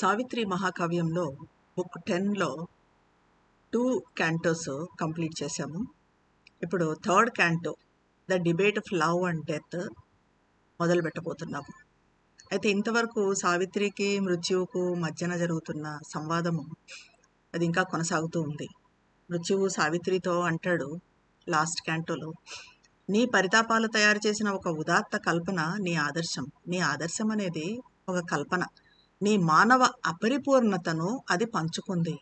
సావిత్రి మహాకావ్యంలో బుక్ టెన్లో two cantos complete చేశాము. ఇప్పుడు third canto the debate of love and death మొదలు పెట్టబోతున్నాము. అయితే ఇంతవరకు సావిత్రికి మృత్యువుకు మధ్యన జరుగుతున్న సంవాదము అది ఇంకా కొనసాగుతూ ఉంది. మృత్యువు సావిత్రితో అంటాడు లాస్ట్ క్యాంటోలో నీ పరితాపాలు తయారు చేసిన ఒక ఉదాత్త కల్పన నీ ఆదర్శం. నీ ఆదర్శం అనేది ఒక కల్పన. నీ మానవ అపరిపూర్ణతను అది పంచుకుంది.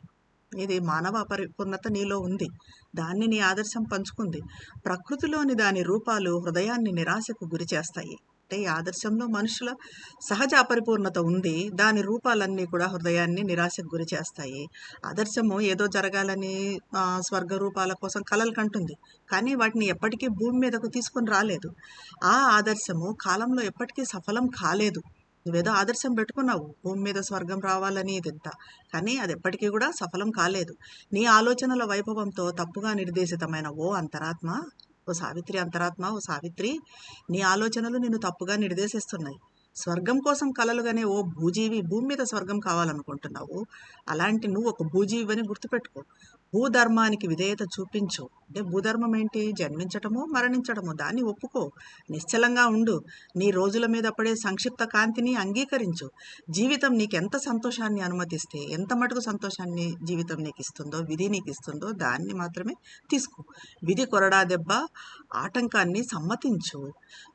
ఇది మానవ అపరిపూర్ణత నీలో ఉంది. దాన్ని నీ ఆదర్శం పంచుకుంది. ప్రకృతిలోని దాని రూపాలు హృదయాన్ని నిరాశకు గురి చేస్తాయి. అంటే ఈ ఆదర్శంలో మనుషుల సహజ అపరిపూర్ణత ఉంది. దాని రూపాలన్నీ కూడా హృదయాన్ని నిరాశకు గురి చేస్తాయి. ఆదర్శము ఏదో జరగాలని స్వర్గ రూపాల కోసం కలలు కంటుంది. కానీ వాటిని ఎప్పటికీ భూమి మీదకు తీసుకొని రాలేదు. ఆ ఆదర్శము కాలంలో ఎప్పటికీ సఫలం కాలేదు. నువ్వేదో ఆదర్శం పెట్టుకున్నావు భూమి మీద స్వర్గం రావాలని ఇదంతా. కానీ అది ఎప్పటికీ కూడా సఫలం కాలేదు. నీ ఆలోచనల వైభవంతో తప్పుగా నిర్దేశితమైన ఓ అంతరాత్మ ఓ సావిత్రి అంతరాత్మ ఓ సావిత్రి నీ ఆలోచనలు నిన్ను తప్పుగా నిర్దేశిస్తున్నాయి. స్వర్గం కోసం కలలుగానే ఓ భూజీవి భూమి మీద స్వర్గం కావాలనుకుంటున్నావు. అలాంటి నువ్వు ఒక భూజీవి అని గుర్తుపెట్టుకో. భూధర్మానికి విధేయత చూపించు. అంటే భూధర్మం ఏంటి జన్మించటము మరణించటము దాన్ని ఒప్పుకో. నిశ్చలంగా ఉండు. నీ రోజుల మీద పడే సంక్షిప్త కాంతిని అంగీకరించు. జీవితం నీకెంత సంతోషాన్ని అనుమతిస్తే ఎంత మటుకు సంతోషాన్ని జీవితం నీకు ఇస్తుందో విధి నీకు ఇస్తుందో దాన్ని మాత్రమే తీసుకో. విధి కొరడా దెబ్బ ఆటంకాన్ని సమ్మతించు.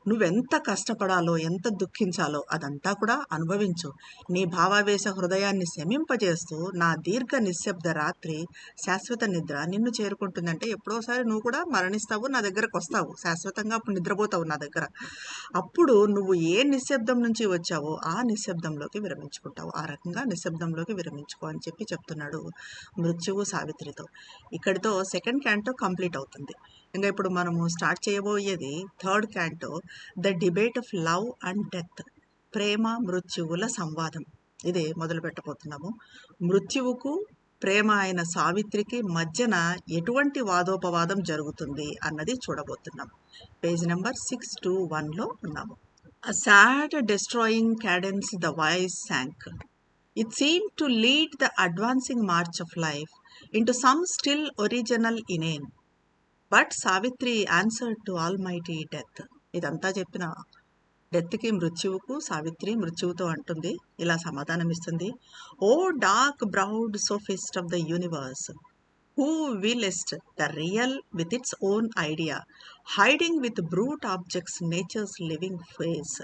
నువ్వెంత కష్టపడాలో ఎంత దుఃఖించాలో అదంతా కూడా అనుభవించు. నీ భావావేశ హృదయాన్ని శమింపజేస్తూ నా దీర్ఘ నిశ్శబ్ద రాత్రి శాశ్వత నిద్ర నిన్ను చేరుకుంటుందంటే ఎప్పుడోసారి నువ్వు కూడా మరణిస్తావు నా దగ్గరకు వస్తావు. శాశ్వతంగా అప్పుడు నిద్రపోతావు నా దగ్గర. అప్పుడు నువ్వు ఏ నిశ్శబ్దం నుంచి వచ్చావో ఆ నిశ్శబ్దంలోకి విరమించుకుంటావు. ఆ రకంగా నిశ్శబ్దంలోకి విరమించుకో అని చెప్పి చెప్తున్నాడు మృత్యువు సావిత్రితో. ఇక్కడితో సెకండ్ క్యాంటో కంప్లీట్ అవుతుంది. ఇంకా ఇప్పుడు మనము స్టార్ట్ చేయబోయేది third canto the debate of love and death ప్రేమ మృత్యువుల సంవాదం. ఇదే మొదలు పెట్టబోతున్నాము మృత్యువుకు ప్రేమ అయిన సావిత్రికి మధ్యన ఎటువంటి వాదోపవాదం జరుగుతుంది అన్నది చూడబోతున్నాం. పేజ్ నెంబర్ సిక్స్ టూ వన్లో ఉన్నాము. A sad destroying cadence the voice sank it seemed to lead the advancing march of life into some still original inane but Savitri answer to almighty death ఇదంతా చెప్పిన డెత్కి మృత్యువుకు సావిత్రి మృత్యువుతో అంటుంది. ఇలా సమాధానం ఇస్తుంది O dark browed sophist of the universe who veilest the real with its own idea hiding with brute objects nature's living face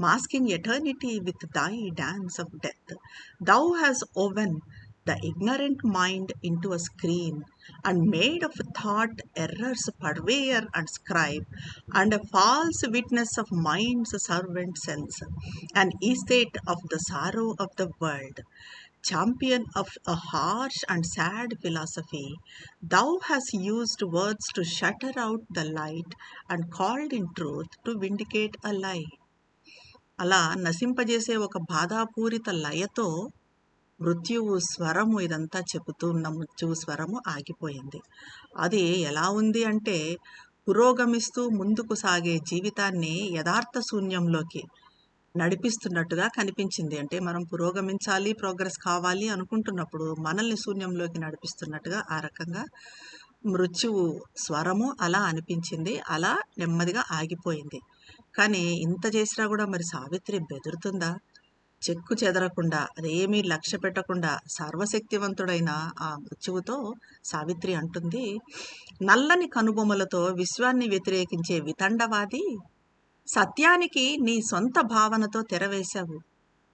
masking eternity with thy dance of death. Thou has woven the ignorant mind into a screen and made of thought errors purveyor and scribe and a false witness of mind's servant sense an estate of the sorrow of the world champion of a harsh and sad philosophy thou hast used words to shutter out the light and called in truth to vindicate a lie అలా నశింపజేసే ఒక బాధాపూరిత లయతో మృత్యువు స్వరము ఇదంతా చెబుతూ ఉన్న మృత్యువు స్వరము ఆగిపోయింది. అది ఎలా ఉంది అంటే పురోగమిస్తూ ముందుకు సాగే జీవితాన్ని యథార్థ శూన్యంలోకి నడిపిస్తున్నట్టుగా కనిపించింది. అంటే మనం పురోగమించాలి ప్రోగ్రెస్ కావాలి అనుకుంటున్నప్పుడు మనల్ని శూన్యంలోకి నడిపిస్తున్నట్టుగా ఆ రకంగా మృత్యువు స్వరము అలా అనిపించింది అలా నెమ్మదిగా ఆగిపోయింది. కానీ ఇంత చేసినా కూడా మరి సావిత్రి బెదురుతుందా? చెక్కు చెదరకుండా అదేమీ లక్ష్య పెట్టకుండా సర్వశక్తివంతుడైన ఆ మృత్యువుతో సావిత్రి అంటుంది నల్లని కనుబొమ్మలతో విశ్వాన్ని వ్యతిరేకించే వితండవాది సత్యానికి నీ సొంత భావనతో తెరవేశావు.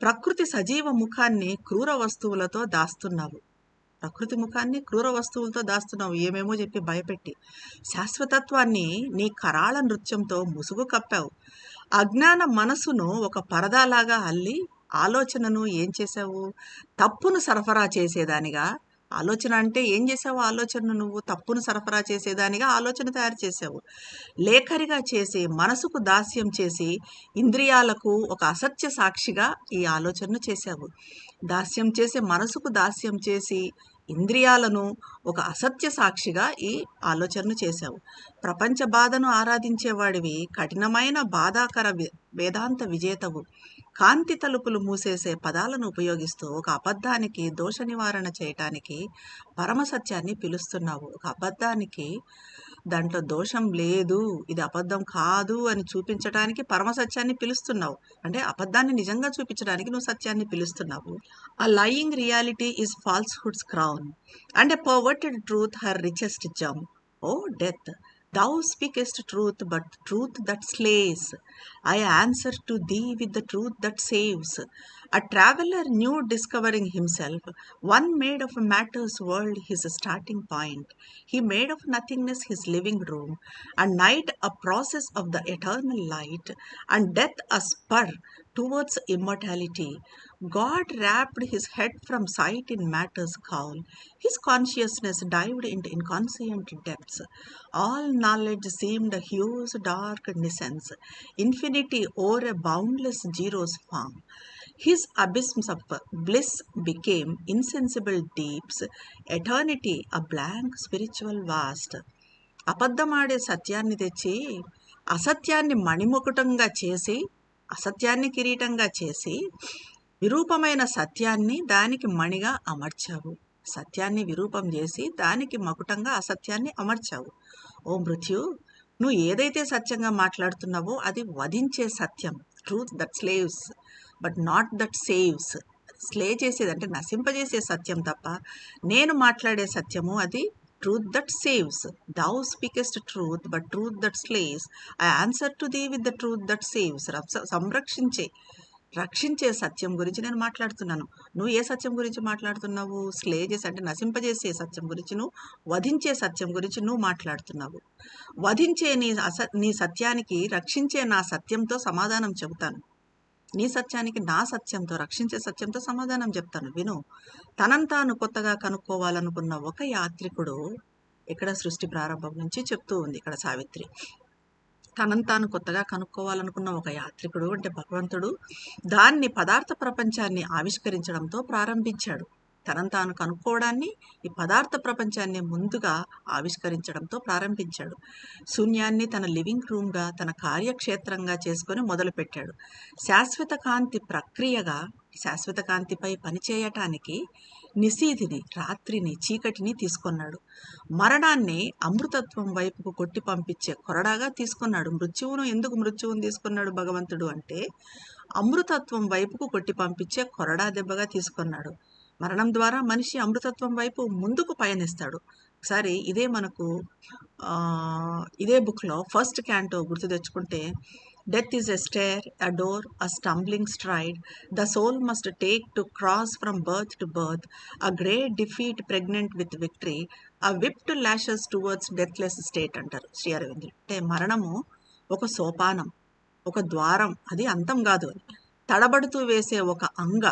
ప్రకృతి సజీవ ముఖాన్ని క్రూర వస్తువులతో దాస్తున్నావు. ప్రకృతి ముఖాన్ని క్రూర వస్తువులతో దాస్తున్నావు ఏమేమో చెప్పి భయపెట్టి. శాశ్వతత్వాన్ని నీ కరాళ నృత్యంతో ముసుగు కప్పావు. అజ్ఞాన మనసును ఒక పరదాలాగా అల్లి ఆలోచనను ఏం చేసావు తప్పును సరఫరా చేసేదానిగా? ఆలోచన అంటే ఏం చేసావు ఆలోచనను నువ్వు తప్పును సరఫరా చేసేదానిగా ఆలోచన తయారు చేసావు లేఖరిగా చేసి మనసుకు దాస్యం చేసి ఇంద్రియాలకు ఒక అసత్య సాక్షిగా ఈ ఆలోచనను చేశావు. దాస్యం చేసి మనసుకు దాస్యం చేసి ఇంద్రియాలను ఒక అసత్య సాక్షిగా ఈ ఆలోచనను చేశావు. ప్రపంచ బాధను ఆరాధించేవాడివి కఠినమైన బాధాకర వేదాంత విజేతవు. కాంతి తలుపులు మూసేసే పదాలను ఉపయోగిస్తూ ఒక అబద్ధానికి దోష నివారణ చేయటానికి పరమసత్యాన్ని పిలుస్తున్నావు. ఒక అబద్ధానికి దాంట్లో దోషం లేదు ఇది అబద్ధం కాదు అని చూపించడానికి పరమసత్యాన్ని పిలుస్తున్నావు. అంటే అబద్ధాన్ని నిజంగా చూపించడానికి నువ్వు సత్యాన్ని పిలుస్తున్నావు. A lying reality is falsehood's crown and a perverted truth her richest gem O death Thou speakest truth, but truth that slays. I answer to thee with the truth that saves. A traveler new discovering himself, one made of matter's world his starting point. He made of nothingness his living room, and night a process of the eternal light, and death a spur towards immortality. God wrapped his head from sight in matter's cowl. His consciousness dived into inconscient depths. All knowledge seemed a huge dark nescence, infinity o'er a boundless zero's form. His abysms of bliss became insensible deeps, eternity a blank spiritual vast. అబద్ధమాడే సత్యాన్ని తెచ్చి అసత్యాన్ని మణిముకుటంగా చేసి అసత్యాన్ని కిరీటంగా చేసి విరూపమైన సత్యాన్ని దానికి మణిగా అమర్చావు. సత్యాన్ని విరూపం చేసి దానికి మకుటంగా అసత్యాన్ని అమర్చావు. ఓ మృత్యు నువ్వు ఏదైతే సత్యంగా మాట్లాడుతున్నావో అది వధించే సత్యం. Truth that slays but not that saves slay చేసేది అంటే నశింపజేసే సత్యం తప్ప నేను మాట్లాడే సత్యము అది truth that saves thou speakest truth but truth that slays I answer to thee with the truth that saves సంరక్షించే. రక్షించే సత్యం గురించి నేను మాట్లాడుతున్నాను. నువ్వు ఏ సత్యం గురించి మాట్లాడుతున్నావు? స్లే చేసి అంటే నశింపజేసే సత్యం గురించి నువ్వు వధించే సత్యం గురించి నువ్వు మాట్లాడుతున్నావు. వధించే నీ అస నీ సత్యానికి రక్షించే నా సత్యంతో సమాధానం చెబుతాను. నీ సత్యానికి నా సత్యంతో రక్షించే సత్యంతో సమాధానం చెప్తాను. విను. తనంతాను తాను కొత్తగా కనుక్కోవాలనుకున్న ఒక యాత్రికుడు ఇక్కడ సృష్టి ప్రారంభం నుంచి చెప్తూ ఉంది ఇక్కడ సావిత్రి. తనంతాను తాను కొత్తగా కనుక్కోవాలనుకున్న ఒక యాత్రికుడు అంటే భగవంతుడు దాన్ని పదార్థ ప్రపంచాన్ని ఆవిష్కరించడంతో ప్రారంభించాడు. తనను తాను కనుక్కోవడాన్ని ఈ పదార్థ ప్రపంచాన్ని ముందుగా ఆవిష్కరించడంతో ప్రారంభించాడు. శూన్యాన్ని తన లివింగ్ రూమ్గా తన కార్యక్షేత్రంగా చేసుకొని మొదలుపెట్టాడు. శాశ్వత కాంతి ప్రక్రియగా శాశ్వత కాంతిపై పనిచేయటానికి నిశీధిని రాత్రిని చీకటిని తీసుకున్నాడు. మరణాన్ని అమృతత్వం వైపుకు కొట్టి పంపించే కొరడాగా తీసుకున్నాడు. మృత్యువును ఎందుకు మృత్యువును తీసుకున్నాడు భగవంతుడు అంటే అమృతత్వం వైపుకు కొట్టి పంపించే కొరడా దెబ్బగా తీసుకున్నాడు. మరణం ద్వారా మనిషి అమృతత్వం వైపు ముందుకు పయనిస్తాడు. ఒకసారి ఇదే మనకు ఇదే బుక్లో ఫస్ట్ క్యాంటో గుర్తు తెచ్చుకుంటే death is a stair a door a stumbling stride the soul must take to cross from birth to birth a great defeat pregnant with victory a whip to lashes towards deathless state అంటారు శ్రీ అరవింద్ అంటే మరణము ఒక సోపానం ఒక ద్వారం. అది అంతం కాదు తడబడుతూ వేసే ఒక అంగ.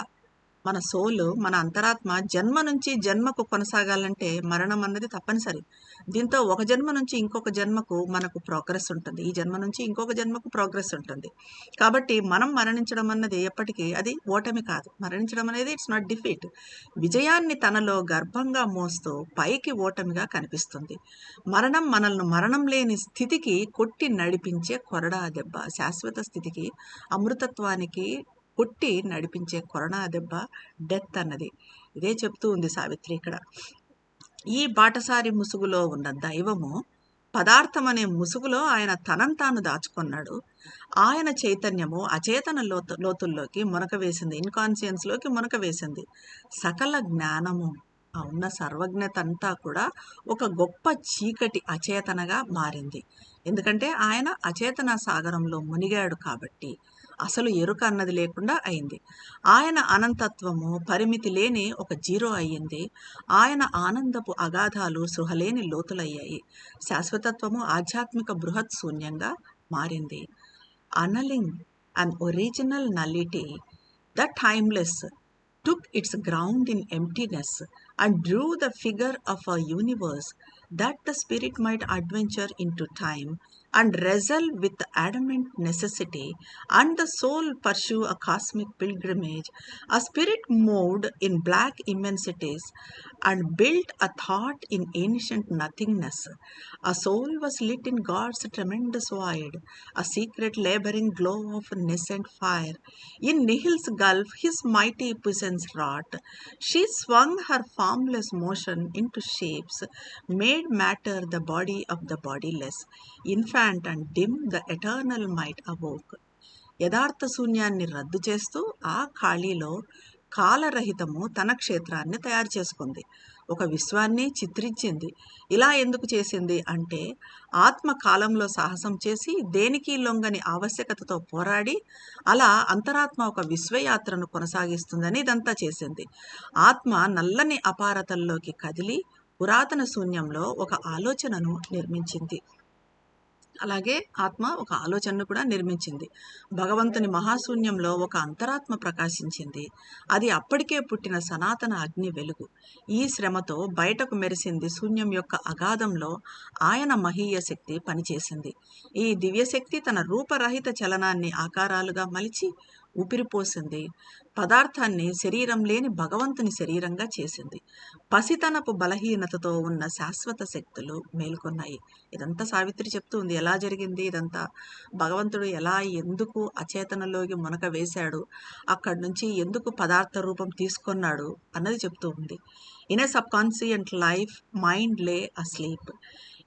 మన సోలు మన అంతరాత్మ జన్మ నుంచి జన్మకు కొనసాగాలంటే మరణం అన్నది తప్పనిసరి. దీంతో ఒక జన్మ నుంచి ఇంకొక జన్మకు మనకు ప్రోగ్రెస్ ఉంటుంది. ఈ జన్మ నుంచి ఇంకొక జన్మకు ప్రోగ్రెస్ ఉంటుంది. కాబట్టి మనం మరణించడం అన్నది ఎప్పటికీ అది ఓటమి కాదు. మరణించడం అనేది ఇట్స్ నాట్ డిఫీట్ విజయాన్ని తనలో గర్భంగా మోస్తూ పైకి ఓటమిగా కనిపిస్తుంది. మరణం మనల్ని మరణం లేని స్థితికి కొట్టి నడిపించే కొరడా దెబ్బ. శాశ్వత స్థితికి అమృతత్వానికి కొట్టి నడిపించే కొరనా దెబ్బ డెత్ అన్నది. ఇదే చెప్తూ ఉంది సావిత్రి ఇక్కడ. ఈ బాటసారి ముసుగులో ఉన్న దైవము పదార్థం అనే ముసుగులో ఆయన తనం తాను దాచుకున్నాడు. ఆయన చైతన్యము అచేతన లోతు లోతుల్లోకి మునక వేసింది. ఇన్కాన్షియన్స్లోకి మునక వేసింది. సకల జ్ఞానము ఉన్న సర్వజ్ఞత అంతా కూడా ఒక గొప్ప చీకటి అచేతనగా మారింది. ఎందుకంటే ఆయన అచేతన సాగరంలో మునిగాడు కాబట్టి అసలు ఎరుక అన్నది లేకుండా అయింది. ఆయన అనంతత్వము పరిమితి లేని ఒక జీరో అయ్యింది. ఆయన ఆనందపు అగాధాలు సృహలేని లోతులయ్యాయి. శాశ్వతత్వము ఆధ్యాత్మిక బృహత్ శూన్యంగా మారింది. Annulling an original nullity the timeless took its ground in emptiness and drew the figure of a universe that the spirit might adventure into time and wrestle with adamant necessity, and the soul pursue a cosmic pilgrimage, a spirit moved in black immensities and built a thought in ancient nothingness. A soul was lit in God's tremendous void, a secret laboring glow of nascent fire. In Nihil's gulf, his mighty presence wrought. She swung her formless motion into shapes, made matter the body of the bodiless. Infant and dim, the eternal might awoke. యథార్థ శూన్యాన్ని రద్దు చేస్తూ ఆ ఖాళీలో కాలరహితము తన క్షేత్రాన్ని తయారు చేసుకుంది. ఒక విశ్వాన్ని చిత్రించింది. ఇలా ఎందుకు చేసింది అంటే ఆత్మ కాలంలో సాహసం చేసి దేనికి లొంగని ఆవశ్యకతతో పోరాడి అలా అంతరాత్మ ఒక విశ్వయాత్రను కొనసాగిస్తుందని ఇదంతా చేసింది. ఆత్మ నల్లని అపారతల్లోకి కదిలి పురాతన శూన్యంలో ఒక ఆలోచనను నిర్మించింది. అలాగే ఆత్మ ఒక ఆలోచనను కూడా నిర్మించింది. భగవంతుని మహాశూన్యంలో ఒక అంతరాత్మ ప్రకాశించింది. అది అప్పటికే పుట్టిన సనాతన అగ్ని వెలుగు. ఈ శ్రమతో బయటకు మెరిసింది శూన్యం యొక్క అగాధంలో ఆయన మహీయ శక్తి పనిచేసింది. ఈ దివ్యశక్తి తన రూపరహిత చలనాన్ని ఆకారాలుగా మలిచి ఊపిరిపోసింది. పదార్థాన్ని శరీరం లేని భగవంతుని శరీరంగా చేసింది. పసితనపు బలహీనతతో ఉన్న శాశ్వత శక్తులు మేల్కొన్నాయి. ఇదంతా సావిత్రి చెప్తూ ఉంది. ఎలా జరిగింది ఇదంతా? భగవంతుడు ఎలా ఎందుకు అచేతనలోకి మునక వేశాడు? అక్కడి నుంచి ఎందుకు పదార్థ రూపం తీసుకున్నాడు? అన్నది చెప్తూ ఉంది. In a subconscient life mind lay asleep.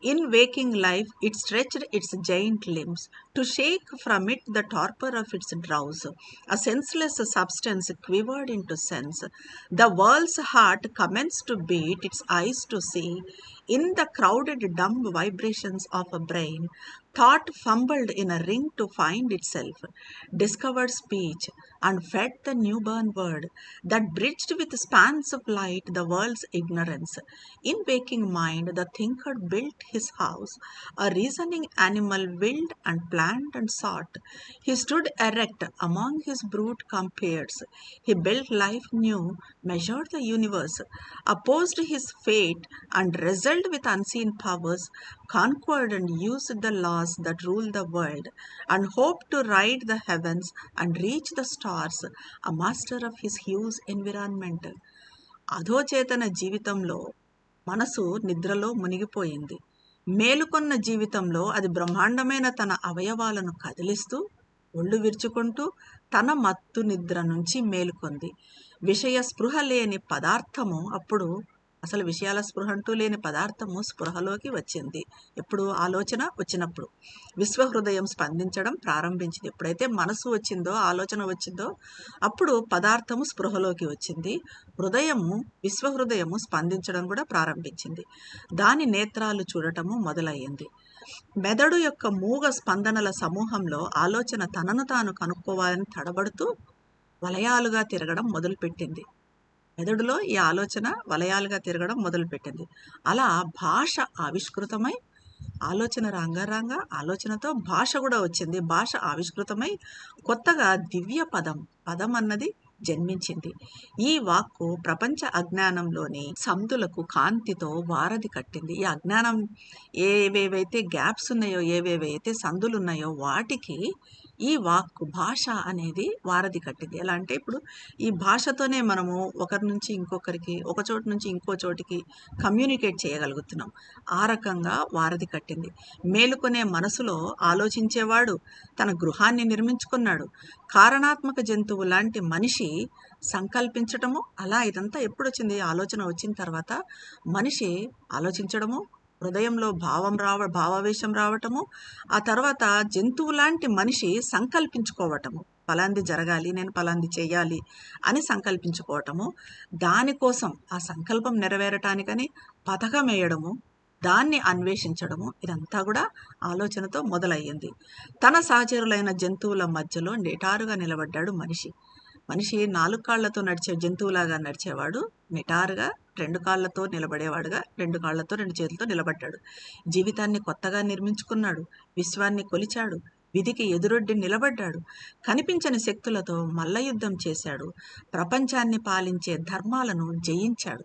In waking life, it stretched its giant limbs to shake from it the torpor of its drowse. A senseless substance quivered into sense. The world's heart commenced to beat, its eyes to see. In the crowded, dumb vibrations of a brain, thought fumbled in a ring to find itself, discovered speech, and fed the newborn word that bridged with spans of light the world's ignorance. In waking mind, the thinker built his house, a reasoning animal willed and planned and sought. He stood erect among his brute compeers. He built life new, measured the universe, opposed his fate, and wrestled with unseen powers, conquered and used the laws that rule the world, and hoped to ride the heavens and reach the stars, stars a master of his huge environment అధోచేతన జీవితంలో మనసు నిద్రలో మునిగిపోయింది. మేలుకొన్న జీవితంలో అది బ్రహ్మాండమైన తన అవయవాలను కదిలిస్తూ ఒళ్ళు విరుచుకుంటూ తన మత్తు నిద్ర నుంచి మేలుకొంది. విషయ స్పృహ లేని పదార్థము అప్పుడు అసలు విషయాల స్పృహ అంటూ లేని పదార్థము స్పృహలోకి వచ్చింది. ఎప్పుడు ఆలోచన వచ్చినప్పుడు. విశ్వహృదయం స్పందించడం ప్రారంభించింది. ఎప్పుడైతే మనసు వచ్చిందో ఆలోచన వచ్చిందో అప్పుడు పదార్థము స్పృహలోకి వచ్చింది. హృదయము విశ్వహృదయము స్పందించడం కూడా ప్రారంభించింది. దాని నేత్రాలు చూడటము మొదలయ్యింది. మెదడు యొక్క మూగ స్పందనల సమూహంలో ఆలోచన తనను తాను కనుక్కోవాలని తడబడుతూ వలయాలుగా తిరగడం మొదలుపెట్టింది. మెదడులో ఈ ఆలోచన వలయాలుగా తిరగడం మొదలుపెట్టింది. అలా భాష ఆవిష్కృతమై ఆలోచన రాంగారాంగా ఆలోచనతో భాష కూడా వచ్చింది. భాష ఆవిష్కృతమై కొత్తగా దివ్య పదం పదం అన్నది జన్మించింది. ఈ వాక్కు ప్రపంచ అజ్ఞానంలోని సంతులకు కాంతితో వారధి కట్టింది. ఈ అజ్ఞానం ఏవేవైతే గ్యాప్స్ ఉన్నాయో ఏవేవైతే సందులు ఉన్నాయో వాటికి ఈ వాక్కు భాష అనేది వారధి కట్టింది. ఎలా అంటే ఇప్పుడు ఈ భాషతోనే మనము ఒకరి నుంచి ఇంకొకరికి ఒక చోటు నుంచి ఇంకో చోటికి కమ్యూనికేట్ చేయగలుగుతున్నాం. ఆ రకంగా వారధి కట్టింది. మేలుకునే మనసులో ఆలోచించేవాడు తన గృహాన్ని నిర్మించుకున్నాడు. కారణాత్మక జంతువు లాంటి మనిషి సంకల్పించటము అలా ఇదంతా ఎప్పుడు వచ్చింది ఆలోచన వచ్చిన తర్వాత మనిషి ఆలోచించడము హృదయంలో భావం రావ భావావేశం రావటము ఆ తర్వాత జంతువు లాంటి మనిషి సంకల్పించుకోవటము. పలాంది జరగాలి నేను పలాంది చేయాలి అని సంకల్పించుకోవటము. దానికోసం ఆ సంకల్పం నెరవేరటానికని పథకం వేయడము దాన్ని అన్వేషించడము ఇదంతా కూడా ఆలోచనతో మొదలయ్యింది. తన సహచరులైన జంతువుల మధ్యలో నిటారుగా నిలబడ్డాడు మనిషి. మనిషి నాలుగు కాళ్ళతో నడిచే జంతువులాగా నడిచేవాడు నిటారుగా రెండు కాళ్ళతో నిలబడేవాడుగా రెండు కాళ్ళతో రెండు చేతులతో నిలబడ్డాడు. జీవితాన్ని కొత్తగా నిర్మించుకున్నాడు విశ్వాన్ని కొలిచాడు విధికి ఎదురొడ్డి నిలబడ్డాడు. కనిపించని శక్తులతో మల్లయుద్ధం చేశాడు. ప్రపంచాన్ని పాలించే ధర్మాలను జయించాడు.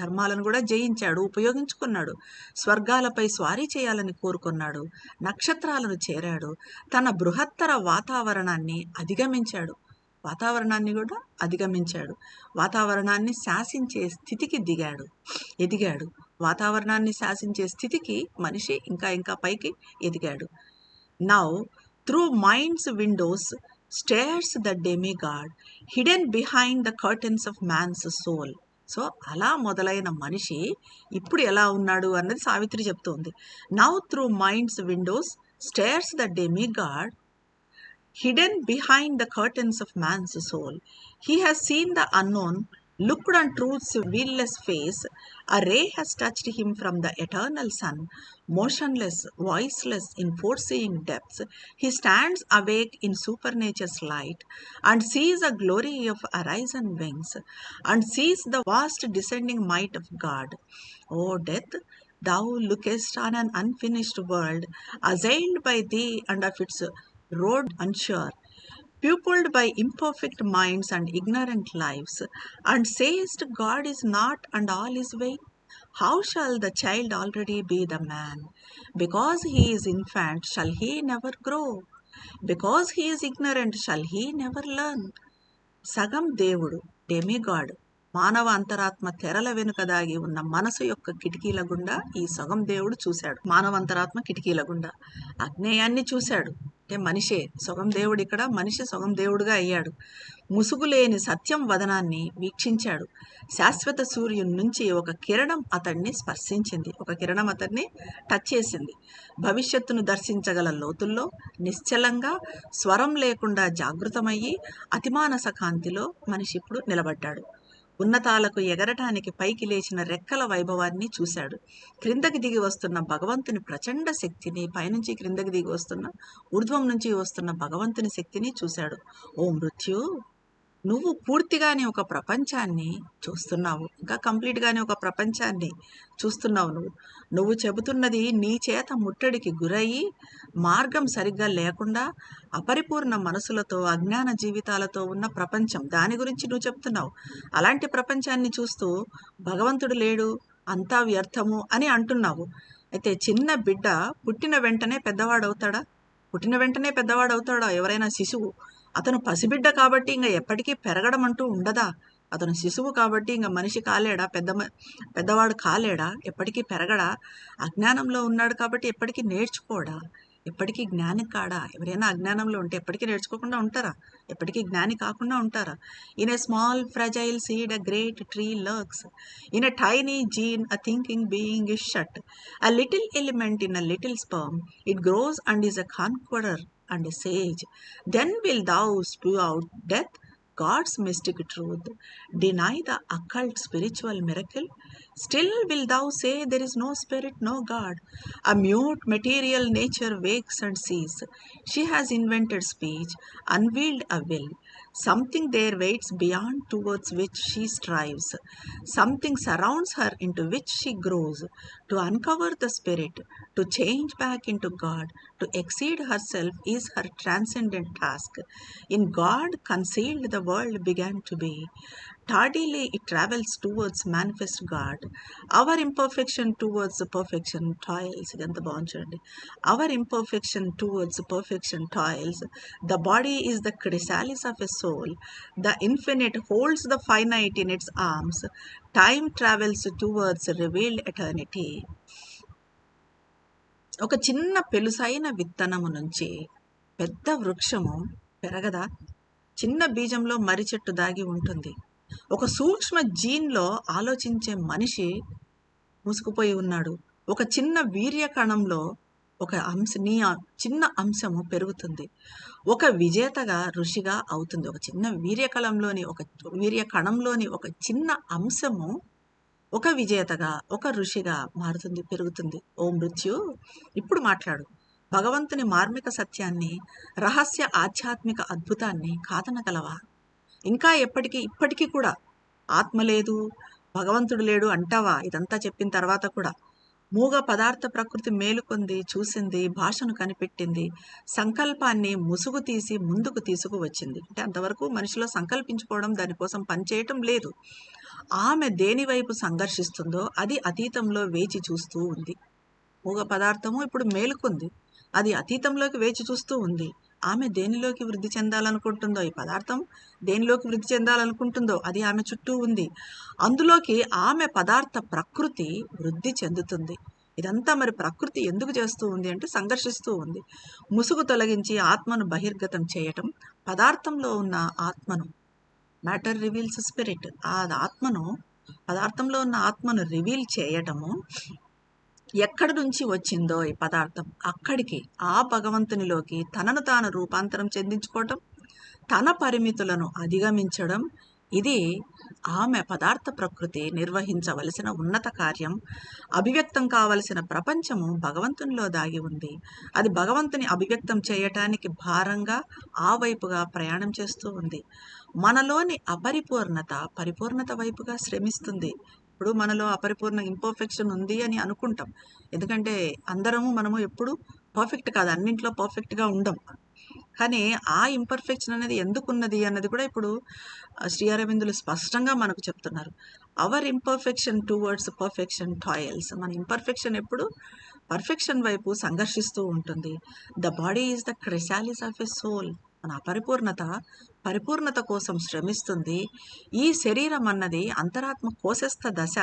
ధర్మాలను కూడా జయించాడు ఉపయోగించుకున్నాడు. స్వర్గాలపై స్వారీ చేయాలని కోరుకున్నాడు. నక్షత్రాలను చేరాడు. తన బృహత్తర వాతావరణాన్ని అధిగమించాడు. వాతావరణాన్ని కూడా అధిగమించాడు. వాతావరణాన్ని శాసించే స్థితికి దిగాడు. ఎదిగాడు. వాతావరణాన్ని శాసించే స్థితికి మనిషి ఇంకా ఇంకా పైకి ఎదిగాడు. Now through mind's windows stares the demigod hidden behind the curtains of man's soul so అలా మొదలైన మనిషి ఇప్పుడు ఎలా ఉన్నాడు అన్నది సావిత్రి చెప్తోంది. Now through mind's windows stares the demigod hidden behind the curtains of man's soul. He has seen the unknown, looked on truth's wheelless face. A ray has touched him from the eternal sun, motionless, voiceless in foreseeing depths. He stands awake in supernature's light and sees a glory of arisen wings and sees the vast descending might of God. O death, thou lookest on an unfinished world, assailed by thee and of its road unsure, pupilled by imperfect minds and ignorant lives, and sayest God is not and all is vain? How shall the child already be the man? Because he is infant, shall he never grow? Because he is ignorant, shall he never learn? సగం దేవుడు demigod మానవ అంతరాత్మ తెరల వెనుక దాగి ఉన్న మనసు యొక్క కిటికీల గుండా ఈ సగం దేవుడు చూశాడు మానవ అంతరాత్మ కిటికీల గుండా అగ్నేయాన్ని చూశాడు అంటే మనిషే సొగం దేవుడు ఇక్కడ మనిషి సొగం దేవుడుగా అయ్యాడు. ముసుగులేని సత్యం వదనాన్ని వీక్షించాడు. శాశ్వత సూర్యుని నుంచి ఒక కిరణం అతన్ని స్పర్శించింది. ఒక కిరణం అతన్ని టచ్ చేసింది. భవిష్యత్తును దర్శించగల లోతుల్లో నిశ్చలంగా స్వరం లేకుండా జాగృతమయ్యి అతిమానస కాంతిలో మనిషి ఇప్పుడు నిలబడ్డాడు. ఉన్నతాలకు ఎగరటానికి పైకి లేచిన రెక్కల వైభవాన్ని చూశాడు. క్రిందకి దిగి వస్తున్న భగవంతుని ప్రచండ శక్తిని పైనుంచి క్రిందకి దిగి వస్తున్న ఊర్ధ్వం నుంచి వస్తున్న భగవంతుని శక్తిని చూశాడు. ఓ మృత్యు! నువ్వు పూర్తిగానే ఒక ప్రపంచాన్ని చూస్తున్నావు. ఇంకా కంప్లీట్గానే ఒక ప్రపంచాన్ని చూస్తున్నావు నువ్వు. నువ్వు చెబుతున్నది నీ చేత ముట్టడికి గురయ్యి మార్గం సరిగ్గా లేకుండా అపరిపూర్ణ మనసులతో అజ్ఞాన జీవితాలతో ఉన్న ప్రపంచం దాని గురించి నువ్వు చెప్తున్నావు. అలాంటి ప్రపంచాన్ని చూస్తూ భగవంతుడు లేడు అంతా వ్యర్థము అని అంటున్నావు. అయితే చిన్న బిడ్డ పుట్టిన వెంటనే పెద్దవాడు అవుతాడా పుట్టిన వెంటనే పెద్దవాడు అవుతాడా ఎవరైనా శిశువు అతను పసిబిడ్డ కాబట్టి ఇంకా ఎప్పటికీ పెరగడం అంటూ ఉండదా? అతను శిశువు కాబట్టి ఇంకా మనిషి కాలేడా? పెద్ద పెద్దవాడు కాలేడా? ఎప్పటికీ పెరగడా? అజ్ఞానంలో ఉన్నాడు కాబట్టి ఎప్పటికీ నేర్చుకోడా? ఎప్పటికీ జ్ఞాని కాడా? ఎవరైనా అజ్ఞానంలో ఉంటే ఎప్పటికీ నేర్చుకోకుండా ఉంటారా? ఎప్పటికీ జ్ఞాని కాకుండా ఉంటారా? In a small fragile seed a great tree lurks in a tiny gene a thinking being is shut. A little element in a little sperm. It grows and is a conqueror and sage. Then will thou spew out death god's mystic truth. Deny the occult spiritual miracle. Still will thou say there is no spirit no god. A mute material nature wakes and sees. She has invented speech unveiled a will something there waits beyond towards which she strives. Something surrounds her into which she grows. To uncover the spirit to change back into god to exceed herself is her transcendent task. In god concealed the world began to be tardily it travels towards manifest God. Our imperfection towards perfection toils toils. ఇదంతా బాగుంది చూడండి our imperfection towards perfection toils the body is the chrysalis of a soul the infinite holds the finite in its arms time travels towards revealed eternity ఒక చిన్న పెలుసైన విత్తనము నుంచి పెద్ద వృక్షము పెరగదా చిన్న బీజంలో మర్రి చెట్టు దాగి ఉంటుంది ఒక సూక్ష్మ జీన్లో ఆలోచించే మనిషి మూసుకుపోయి ఉన్నాడు. ఒక చిన్న వీర్య కణంలో ఒక అంశ నీ చిన్న అంశము పెరుగుతుంది. ఒక విజేతగా ఋషిగా అవుతుంది. ఒక చిన్న వీర్యకళంలోని ఒక వీర్య కణంలోని ఒక చిన్న అంశము ఒక విజేతగా ఒక ఋషిగా మారుతుంది పెరుగుతుంది. ఓ మృత్యు ఇప్పుడు మాట్లాడు. భగవంతుని మార్మిక సత్యాన్ని రహస్య ఆధ్యాత్మిక అద్భుతాన్ని కాదనగలవా? ఇంకా ఎప్పటికీ ఇప్పటికీ కూడా ఆత్మ లేదు భగవంతుడు లేడు అంటావా? ఇదంతా చెప్పిన తర్వాత కూడా మూగ పదార్థ ప్రకృతి మేలుకొంది చూసింది భాషను కనిపెట్టింది సంకల్పాన్ని ముసుగు తీసి ముందుకు తీసుకువచ్చింది. అంటే అంతవరకు మనిషిలో సంకల్పించుకోవడం దానికోసం పనిచేయటం లేదు. ఆమె దేనివైపు సంఘర్షిస్తుందో అది అతీతంలో వేచి చూస్తూ ఉంది. మూగ పదార్థము ఇప్పుడు మేలుకుంది. అది అతీతంలోకి వేచి చూస్తూ ఉంది. ఆమె దేనిలోకి వృద్ధి చెందాలనుకుంటుందో ఈ పదార్థం దేనిలోకి వృద్ధి చెందాలనుకుంటుందో అది ఆమె చుట్టూ ఉంది. అందులోకి ఆమె పదార్థ ప్రకృతి వృద్ధి చెందుతుంది. ఇదంతా మరి ప్రకృతి ఎందుకు చేస్తూ ఉంది అంటే సంఘర్షిస్తూ ఉంది. ముసుగు తొలగించి ఆత్మను బహిర్గతం చేయటం పదార్థంలో ఉన్న ఆత్మను మ్యాటర్ రివీల్స్ స్పిరిట్ ఆ ఆత్మను పదార్థంలో ఉన్న ఆత్మను రివీల్ చేయటము ఎక్కడి నుంచి వచ్చిందో ఈ పదార్థం అక్కడికి ఆ భగవంతునిలోకి తనను తాను రూపాంతరం చెందించుకోవటం తన పరిమితులను అధిగమించడం ఇది ఆమె పదార్థ ప్రకృతి నిర్వహించవలసిన ఉన్నత కార్యం. అభివ్యక్తం కావలసిన ప్రపంచము భగవంతునిలో దాగి ఉంది. అది భగవంతుని అభివ్యక్తం చేయటానికి భారంగా ఆ వైపుగా ప్రయాణం చేస్తూ ఉంది. మనలోని అపరిపూర్ణత పరిపూర్ణత వైపుగా శ్రమిస్తుంది. ఇప్పుడు మనలో అపరిపూర్ణ ఇంపర్ఫెక్షన్ ఉంది అని అనుకుంటాం. ఎందుకంటే అందరము మనము ఎప్పుడు పర్ఫెక్ట్ కాదు అన్నింట్లో పర్ఫెక్ట్గా ఉండం. కానీ ఆ ఇంపర్ఫెక్షన్ అనేది ఎందుకు ఉన్నది అన్నది కూడా ఇప్పుడు శ్రీ అరవిందులు స్పష్టంగా మనకు చెప్తున్నారు. Our imperfection towards perfection toils మన ఇంపర్ఫెక్షన్ ఎప్పుడు పర్ఫెక్షన్ వైపు సంఘర్షిస్తూ ఉంటుంది. The body is the chrysalis of a soul మన అపరిపూర్ణత పరిపూర్ణత కోసం శ్రమిస్తుంది. ఈ శరీరం అన్నది అంతరాత్మ కోశస్థ దశ.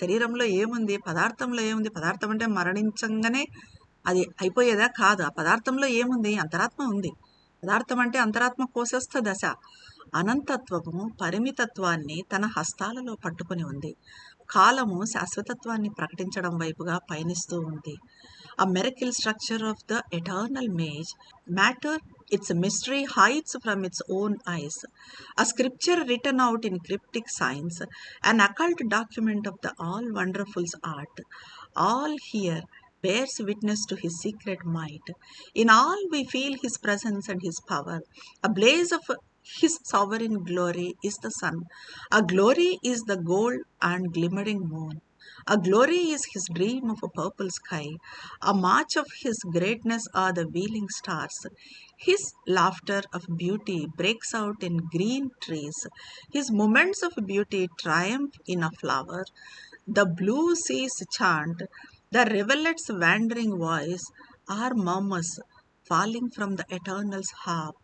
శరీరంలో ఏముంది? పదార్థంలో ఏముంది? పదార్థం అంటే మరణించంగానే అది అయిపోయేదా? కాదు. ఆ పదార్థంలో ఏముంది? అంతరాత్మ ఉంది. పదార్థం అంటే అంతరాత్మ కోశస్థ దశ. అనంతత్వము పరిమితత్వాన్ని తన హస్తాలలో పట్టుకొని ఉంది. కాలము శాశ్వతత్వాన్ని ప్రకటించడం వైపుగా పయనిస్తూ ఉంది. A miracle structure of the eternal mage matter its mystery hides from its own eyes. A scripture written out in cryptic signs, an occult document of the all wonderful's art. All here bears witness to his secret might. In all we feel his presence and his power. A blaze of his sovereign glory is the sun. A glory is the gold and glimmering moon. A glory is his dream of a purple sky. A march of his greatness are the wheeling stars. His laughter of beauty breaks out in green trees. His moments of beauty triumph in a flower. The blue seas chant. The rivulet's wandering voice are murmurs falling from the eternal's harp.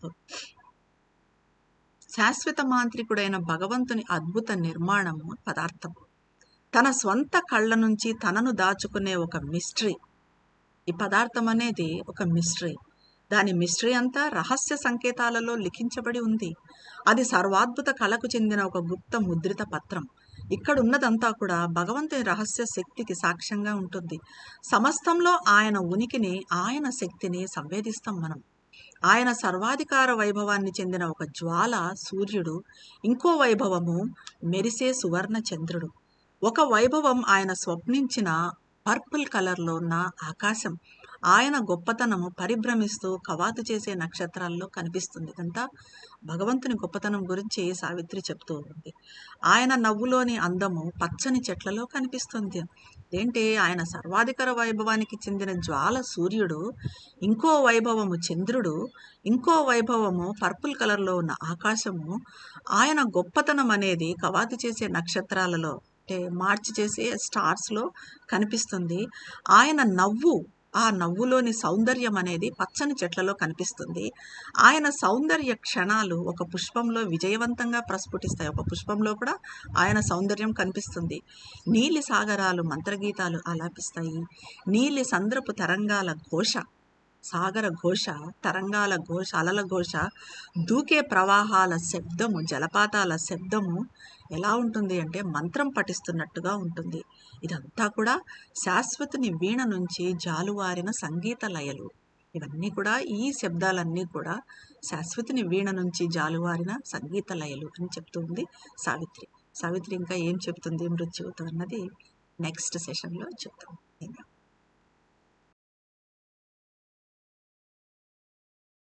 శాశ్వత మాంత్రికుడైన భగవంతుని అద్భుత నిర్మాణము పదార్థం తన స్వంత కళ్ళ నుంచి తనను దాచుకునే ఒక మిస్టరీ. ఈ పదార్థం అనేది ఒక మిస్టరీ. దాని మిస్టరీ అంతా రహస్య సంకేతాలలో లిఖించబడి ఉంది. అది సర్వాద్భుత కళకు చెందిన ఒక గుప్త ముద్రిత పత్రం. ఇక్కడ ఉన్నదంతా కూడా భగవంతుని రహస్య శక్తికి సాక్ష్యంగా ఉంటుంది. సమస్తంలో ఆయన ఉనికిని ఆయన శక్తిని సంవేదిస్తాం మనం. ఆయన సర్వాధికార వైభవాన్ని చెందిన ఒక జ్వాల సూర్యుడు ఇంకో వైభవము మెరిసే సువర్ణ చంద్రుడు ఒక వైభవం ఆయన స్వప్నించిన పర్పుల్ కలర్లో ఉన్న ఆకాశం. ఆయన గొప్పతనము పరిభ్రమిస్తూ కవాతు చేసే నక్షత్రాల్లో కనిపిస్తుంది ఇదంతా భగవంతుని గొప్పతనం గురించి సావిత్రి చెప్తూ ఉంది. ఆయన నవ్వులోని అందము పచ్చని చెట్లలో కనిపిస్తుంది. ఏంటి ఆయన సర్వాధికార వైభవానికి చెందిన జ్వాల సూర్యుడు ఇంకో వైభవము చంద్రుడు ఇంకో వైభవము పర్పుల్ కలర్లో ఉన్న ఆకాశము. ఆయన గొప్పతనం అనేది కవాతు చేసే నక్షత్రాలలో మార్చి చేసే స్టార్స్లో కనిపిస్తుంది. ఆయన నవ్వు ఆ నవ్వులోని సౌందర్యం అనేది పచ్చని చెట్లలో కనిపిస్తుంది. ఆయన సౌందర్య క్షణాలు ఒక పుష్పంలో విజయవంతంగా ప్రస్ఫుటిస్తాయి. ఒక పుష్పంలో కూడా ఆయన సౌందర్యం కనిపిస్తుంది. నీలి సాగరాలు మంత్రగీతాలు ఆలాపిస్తాయి. నీలి సంద్రపు తరంగాల ఘోష సాగర ఘోష తరంగాల ఘోష అలల ఘోష దూకే ప్రవాహాల శబ్దము జలపాతాల శబ్దము ఎలా ఉంటుంది అంటే మంత్రం పఠిస్తున్నట్టుగా ఉంటుంది. ఇదంతా కూడా శాశ్వతుని వీణ నుంచి జాలువారిన సంగీత లయలు. ఇవన్నీ కూడా ఈ శబ్దాలన్నీ కూడా శాశ్వతుని వీణ నుంచి జాలువారిన సంగీత లయలు అని చెప్తుంది సావిత్రి. సావిత్రి ఇంకా ఏం చెప్తుంది మృత్యువుతో అన్నది నెక్స్ట్ సెషన్లో చెప్తాం.